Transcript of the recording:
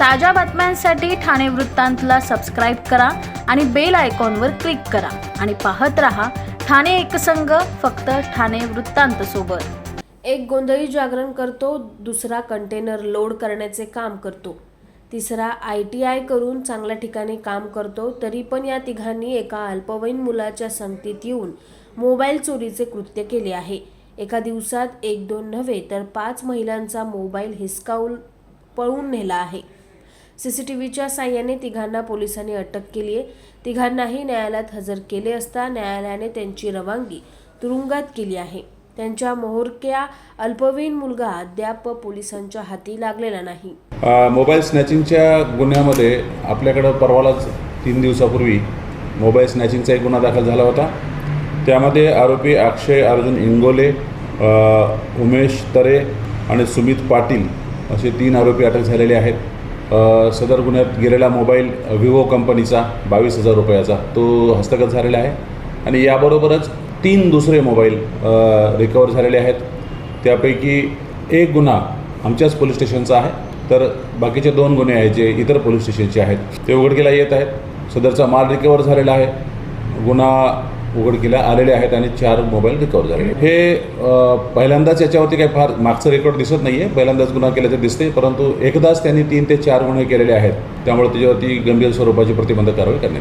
ताज्या बातम्यांसाठी ठाणे वृत्तांतला सबस्क्राईब करा आणि बेल आयकॉनवर क्लिक करा. आणि पाहत रहा ठाणे एकसंघ फक्त ठाणे वृत्तांत सोबत. एक गोंधळी जागरण करतो दुसरा कंटेनर लोड करण्याचे काम करतो. तिसरा आय टी आय करून चांगल्या ठिकाणी काम करतो तरी पण या तिघांनी एका अल्पवयीन मुलाच्या संगतीत येऊन मोबाईल चोरीचे कृत्य केले आहे. एका दिवसात एक दोन नव्हे तर पाच महिलांचा मोबाईल हिसकावून पळून नेला आहे. सी सी टी व्हीच्या साह्याने तिघांना पोलिसांनी अटक केली आहे. तिघांनाही न्यायालयात हजर केले असता न्यायालयाने त्यांची रवानगी तुरुंगात केली आहे. त्यांच्या मोहरक्या अल्पवयीन मुलगा अद्याप पोलिसांच्या हाती लागलेला नाही. मोबाईल स्नॅचिंगच्या गुन्ह्यामध्ये आपल्याकडं परवालाच तीन दिवसापूर्वी मोबाईल स्नॅचिंगचा एक गुन्हा दाखल झाला होता. त्यामध्ये आरोपी अक्षय अर्जुन इंगोले उमेश तरे आणि सुमित पाटील असे तीन आरोपी अटक झालेले आहेत. सदर गुन्ह्यात गेलेला मोबाईल विवो कंपनीचा बावीस हजार रुपयाचा तो हस्तगत झालेला आहे. आणि याबरोबरच तीन दुसरे मोबाईल रिकवर झालेले आहेत. त्यापैकी एक गुन्हा आमच्याच पोलीस स्टेशनचा आहे. तर बाकीचे दोन गुन्हे आहेत जे इतर पोलीस स्टेशनचे आहेत. ते उघडकीला येत आहेत. सदरचा माल रिकवर झालेला आहे. गुन्हा उघडकीला आलेले आहेत आणि चार मोबाईल रिकवर झालेले हे पहिल्यांदाच याच्यावरती काही फार मागचं रेकॉर्ड दिसत नाही आहे पहिल्यांदाच गुन्हा केल्याचं दिसते परंतु एकदाच त्यांनी तीन ते चार गुन्हे केलेले आहेत. त्यामुळे त्याच्यावरती गंभीर स्वरूपाची प्रतिबंधक कारवाई करण्यात